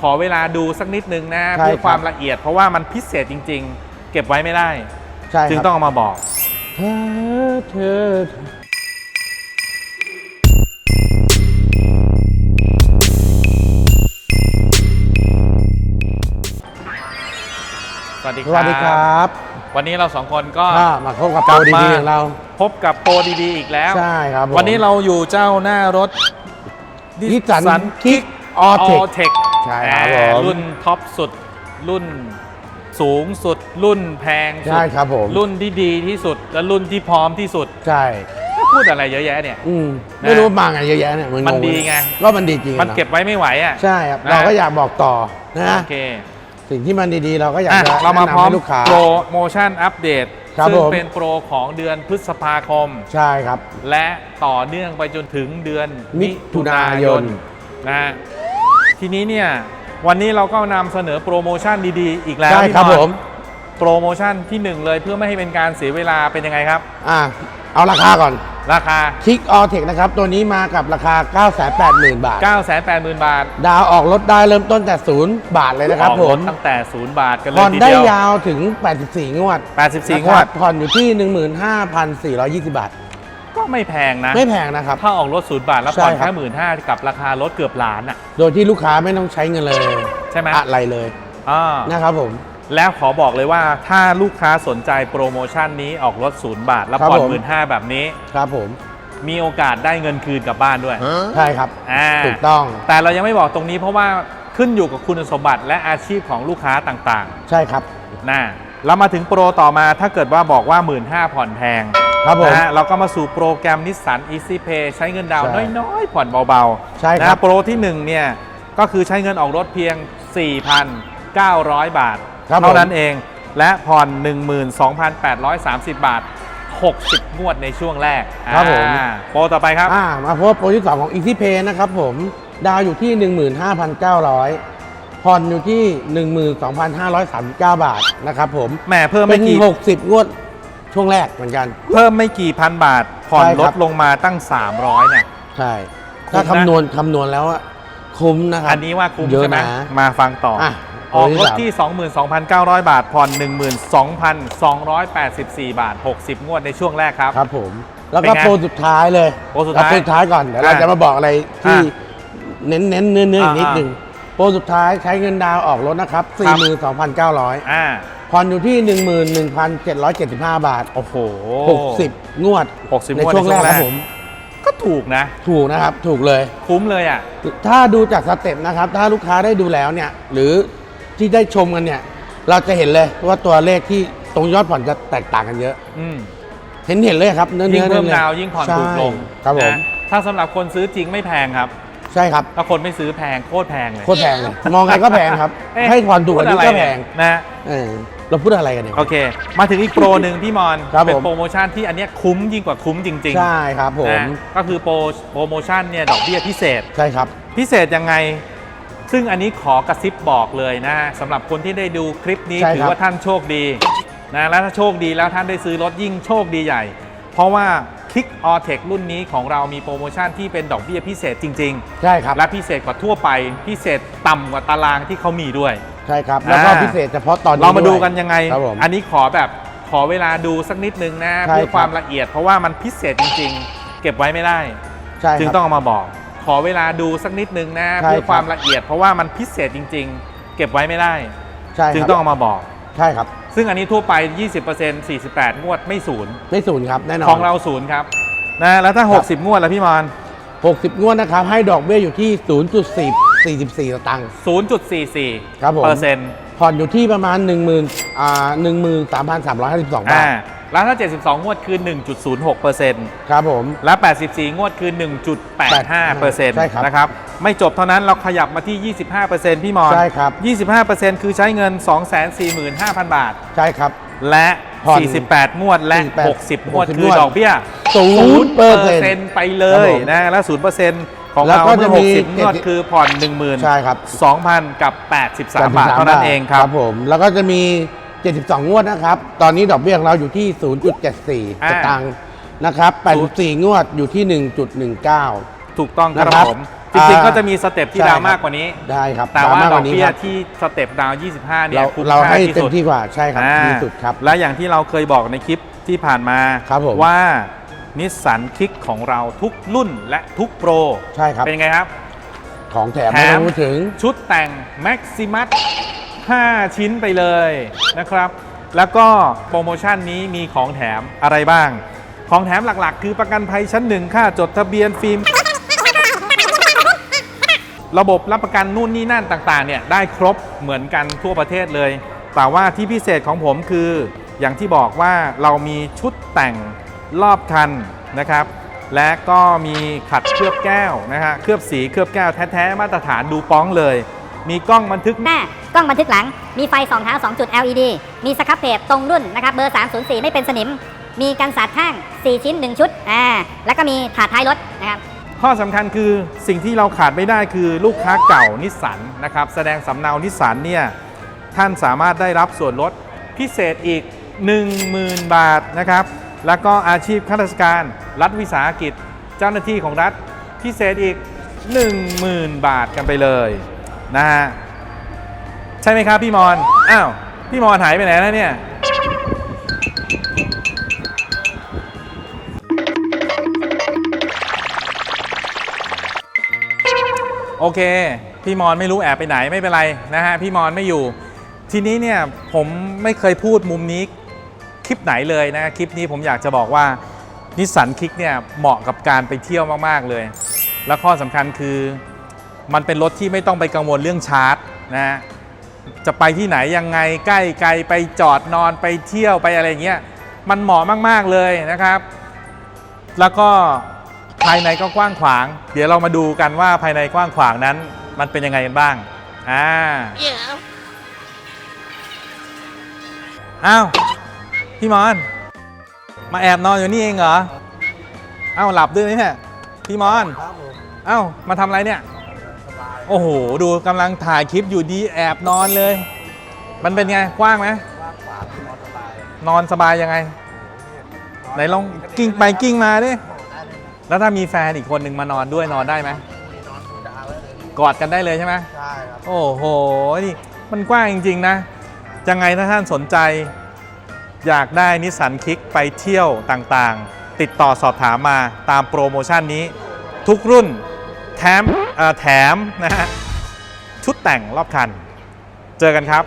ขอเวลาดูสักนิดนึงนะใช่เพื่อครับความละเอียด เพราะว่ามันพิเศษจริง ๆ เก็บไว้ไม่ได้ ใช่จึงครับต้องเอามาบอก เธอเธอสวัสดีสวัสดีครับวันนี้เราสองคนก็ก็มาพบกับโปรกลับมาดีๆของเรา พบกับโปรดีๆอีกแล้ว ใช่ครับผมวันนี้เราอยู่เจ้าหน้ารถนิสสัน คิกอออเทอคเทคใช่ครับผม รุ่นท็อปสุดรุ่นสูงสุด รุ่นแพงสุดใช่ครับผมรุ่นที่ดีที่สุดและรุ่นที่พร้อมที่สุดใช่พูดอะไรเยอะแยะเนี่ย อืมนะ ไม่รู้มาไงเยอะแยะเนี่ยมันมันงงดีไง ก็มันดีจริงอะมันเก็บไว้ไม่ไหวอะ ใช่ครับนะ เราก็อยากบอกต่อนะโอเคสิ่งที่มันดีๆ เราก็อยากอะจะเรามาแนะพร้อมนำให้ลูกค้า โปรโมชั่นอัปเดตครับซึ่งผม เป็นโปรของเดือนพฤษภาคม ใช่ครับ และต่อเนื่องไปจนถึงเดือนมิถุนายน นะฮะ ทีนี้เนี่ยวันนี้เราก็นำเสนอโปรโมชั่นดีๆ อีกแล้วใช่พี่ครับอผม โปรโมชั่นที่หนึ่งเลยเพื่อไม่ให้เป็นการเสียเวลาเป็นยังไงครับ อะเอาราคาก่อนราคา คิกออเทคนะครับ ตัวนี้มากับราคา 980,000 บาท 980,000 บาทดาวออกรถได้เริ่มต้นแต่ศูนย์บาทเลยนะครับออกผรมถตั้งแต่ 0 บาทกันเลผ่อยนทีได้เดียวยาวถึง 84 งวด84งวด นะครับผ่อนอยู่ที่ 15,420 บาท ก็ไม่แพงนะไม่แพงนะครับ ถ้าออกรถศูนย์บาทแล้วใช่ผ่อนครับแค่หมื่นห้ากับราคารถเกือบล้านอะ โดยที่ลูกค้าไม่ต้องใช้เงินเลยใช่ไหมอะไรเลยอ่า นะครับผม แล้วขอบอกเลยว่าถ้าลูกค้าสนใจโปรโมชั่นนี้ออกรถศูนย์บาท แล้วครับผ่อนผมหมื่นห้าแบบนี้ ครับผมมีโอกาสได้เงินคืนกลับบ้านด้วยใช่ครับ อ่าถูกต้องแต่เรายังไม่บอกตรงนี้เพราะว่าขึ้นอยู่กับคุณสมบัติและอาชีพของลูกค้าต่างใช่ครับ ๆนะเรามาถึงโปรต่อมาถ้าเกิดว่าบอกว่า 1 5ื่นผ่อนแพง ครับผมนะฮะเราก็มาสู่โปรแกรมนิสสัน Easy Pay ใช้เงินดาวน์ใช่น้อยๆ ผ่อนเบาๆใช่ครับนะโปรที่1เนี่ยก็คือใช้เงินออกรถเพียง 4,900 บาท ครับเท่าผมนั้นเองและผ่อน 12,830 บาท 60 งวดในช่วงแรกครับผม อ่าโปรต่อไปครับ อ่ามาพบโปรที่ 2 ของ Easy Pay นะครับผม ดาวอยู่ที่ 15,900 ผ่อนอยู่ที่ 12,539 บาทนะครับผมแหมเพิ่มเป็ไม่นกี่ 60 งวด ช่วงแรกเหมือนกัน เพิ่มไม่กี่พันบาท ผ่อนใช่ลครัดบ ลงมาตั้ง 300เนี่ย ใช่คุ้มนะถ้าคำนวณคำนวณแล้วอะคุ้มนะครับอันนี้ว่าคุ้มเยอะใช่ไหมนะ มาฟังต่อออะออกรถโปรที่ที่ 22,900 บาท ผ่อน 12,284 บาท 60 งวดในช่วงแรกครับ ครับผม แล้วเป็ก็นไงโปรสุดท้ายเลยโปรสุดท้ายเโปรสุดท้ายก่อนเดี๋ยวเราอะจะมาบอกอะไรที่อะเน้นเน้นๆเนื้อเนื้ออีกนิดอะหนึ่ง โปรสุดท้ายใช้เงินดาวน์ออกรถนะครับครับ 42,900อ่าผ่อนอยู่ที่ 11,775 บาท โอ้โห 60 งวด 60ในงวดช่วงแรกในช่วงแรกครับผม ก็ถูกนะ ถูกนะครับ ถูกเลย คุ้มเลยอะ ถ้าดูจากสเต็ปนะครับ ถ้าลูกค้าได้ดูแล้วเนี่ย หรือที่ได้ชมกันเนี่ย เราจะเห็นเลยว่าตัวเลขที่ตรงยอดผ่อนจะแตกต่างกันเยอะอืมเห็นเห็นเลยครับ เนื้อยิ่งเนื้อเพิ่มนื้อดาวน์ยิ่งผ่อนใช่ถูกลงครับผมนะถ้าสำหรับคนซื้อจริงไม่แพงครับ ใช่ครับถ้าคนไม่ซื้อแพงโคตรแพงเลย โคตรแพงเลยมองไงก็แพงครับ เอ๊ะ ให้ผ่อนถูกกว่านี้พูดก็อะไรแพเนี่ยงนะเออเราพูดอะไรกันเนี่ย โอเค มาถึงอีกโปรหนึ่งพี่มอนครับเป็นผม โปรโมชั่นที่อันเนี้ยคุ้มยิ่งกว่าคุ้มจริงใช่ครับผมนะก็คือโปรโปรโมชั่นเนี่ยดอกเบี้ยพิเศษ ใช่ครับ พิเศษยังไง ซึ่งอันนี้ขอกระซิบบอกเลยนะสำหรับคนที่ได้ดูคลิปนี้ใช่ครับ ถือว่าท่านโชคดีนะและถ้าโชคดีแล้วท่านได้ซื้อรถยิ่งโชคดีใหญ่ เพราะว่า คลิกออเทครุ่นนี้ของเรามีโปรโมชั่นที่เป็นดอกเบี้ยพิเศษจริงใช่ครับๆและพิเศษกว่าทั่วไป พิเศษต่ำกว่าตารางที่เขามีด้วย ใช่ครับ แล้วก็อ่า พิเศษเฉพาะตอนนี้เรามาดูวยกันยังไง ครับผม อันนี้ขอแบบขอเวลาดูสักนิดนึงนะใช่เพื่อครับความละเอียดเพราะว่ามันพิเศษจริง ๆ เก็บไว้ไม่ได้ ใช่จึงครับต้องเอามาบอก ขอเวลาดูสักนิดนึงนะใช่เพื่อครับความละเอียดเพราะว่ามันพิเศษจริง ๆ เก็บไว้ไม่ได้ ใช่จึงครับต้องเอามาบอก ใช่ครับ ซึ่งอันนี้ทั่วไป 20% 48 งวดไม่ศูนย์ไม่ศูนย์ครับแน่นอนของเราศูนย์ครับนะแล้วถ้าครับ60 งวดแล้วพี่มอน60 งวดนะครับ ให้ดอกเบี้ยอยู่ที่ 0.4 44สตางค์0.44ครับผมเปอร์เซ็นต์ผ่อนอยู่ที่ประมาณ 1 0 0 0 0อ่า13,352 บาอ่าท แล้วถ้า 72 งวดคือ 1.06เปอร์เซ็นต์ครับผม และ 84 งวดคือ 1.85เปอร์เซ็นต์ใช่ครับนะครับ ไม่จบเท่านั้นเราขยับมาที่ 25เปอร์เซ็นต์พี่มอนใช่ครับ 25เปอร์เซ็นต์คือใช้เงิน 245,000 บาท ใช่ครับ และผ่อน48 งวดและ48 60 งวด60คืองวดดอกเบี้ย0% 0%ไปเลครับยผมนะและ0%ของแล้วเราก็เมื่จะอมี60งวดคือผ่อน 10,000ใช่ครับ2,000 กับ 83 บาทเท่านั้นเองครับผม แล้วก็จะมี 72 งวดนะครับ ตอนนี้ดอกเบี้ยของเราอยู่ที่ 0.74อ่าสตางค์นะครับ84 งวดอยู่ที่ 1.19 ถูกต้องคนะรับครับผม จริงๆอ่าก็จะมีสเต็ปที่ใช่ดาวครับมากกว่านี้ ได้ครับ แต่ว่าดาวมากดกอกว่านี้เบี้ยครับที่สเต็ปดาว 25 เนี่ยเราคุ้มเราค่าให้ที่เต็สุมดที่กว่า ใช่ครับอ่าดีสุดครับ และอย่างที่เราเคยบอกในคลิปที่ผ่านมาครับผมว่านิสสันคิกของเราทุกรุ่นและทุกโปร ใช่ครับ เป็นไงครับ ของแถมแถไม่มต้องพูดถึง ชุดแต่ง Maximus 5 ชิ้นไปเลยนะครับ แล้วก็โปรโมชั่นนี้มีของแถมอะไรบ้าง ของแถมหลักๆ คือประกันภัยชั้นหนึ่งค่าจดทะเบียนฟิล์ม ระบบรับประกันนู่นนี่นั่นต่างๆเนี่ยได้ครบเหมือนกันทั่วประเทศเลย แต่ว่าที่พิเศษของผมคืออย่างที่บอกว่าเรามีชุดแต่งรอบคันนะครับ และก็มีขัดเคลือบแก้วนะฮะเคลือบสีเคลือบแก้วแท้ ๆ มาตรฐานดูป้องเลย มีกล้องบันทึกหน้า กล้องบันทึกหลัง มีไฟสองทาง 2 จุด LED มีสครับเพจตรงรุ่นนะครับเบอร์ 304 ไม่เป็นสนิม มีกันสาดข้าง 4 ชิ้น 1 ชุดอ่าแล้วก็มีถาดท้ายรถนะครับ ข้อสำคัญคือสิ่งที่เราขาดไม่ได้คือลูกค้าเก่านิสสันนะครับ แสดงสำเนานิสสันเนี่ย ท่านสามารถได้รับส่วนลดพิเศษอีก 10,000 บาทนะครับ แล้วก็อาชีพข้าราชการ รัฐวิสาหกิจ เจ้าหน้าที่ของรัฐพิเศษอีก 10,000 บาทกันไปเลยนะฮะ ใช่ไหมครับพี่มอน อ้าว พี่มอนหายไปไหนแล้วเนี่ย โอเค พี่มอนไม่รู้แอบไปไหนไม่เป็นไรนะฮะ พี่มอนไม่อยู่ ทีนี้เนี่ยผมไม่เคยพูดมุมนี้คลิปไหนเลยนะ คลิปนี้ผมอยากจะบอกว่านิสสันคิกเนี่ยเหมาะกับการไปเที่ยวมากๆเลย แล้วข้อสำคัญคือมันเป็นรถที่ไม่ต้องไปกังวลเรื่องชาร์จนะฮะ จะไปที่ไหนยังไงใกล้ไกลไปจอดนอนไปเที่ยวไปอะไรเงี้ยมันเหมาะมากๆเลยนะครับ แล้วก็ภายในก็กว้างขวาง เดี๋ยวเรามาดูกันว่าภายในกว้างขวางนั้น มันเป็นยังไงกันบ้างอ่าอ้าวพี่มอน มาแอบนอนอยู่นี่เองเหรออ้าวหลับด้วยไหมเนี่ยพี่มอนครับผมอ้าวมาทำอะไรเนี่ย โอ้โห ดูกำลังถ่ายคลิปอยู่ดีแอบนอนเลย มันเป็นไง กว้างไหมว่างขวางนอนสบาย นอนสบายยังไง ไหนลองกิ้งไปกิ้งมาดิ แล้วถ้ามีแฟนอีกคนหนึ่งมานอนด้วยนอนได้ไหมนอนดูดาวได้เลยกอดกันได้เลยใช่ไหมใช่ครับ โอ้โห นี่มันกว้างจริง ๆ นะ ยังไงถ้าท่านสนใจ อยากได้นิสสันคิกไปเที่ยวต่างๆ ติดต่อสอบถามมาตามโปรโมชั่นนี้ ทุกรุ่น แถมแถมนะฮะชุดแต่งรอบคัน เจอกันครับ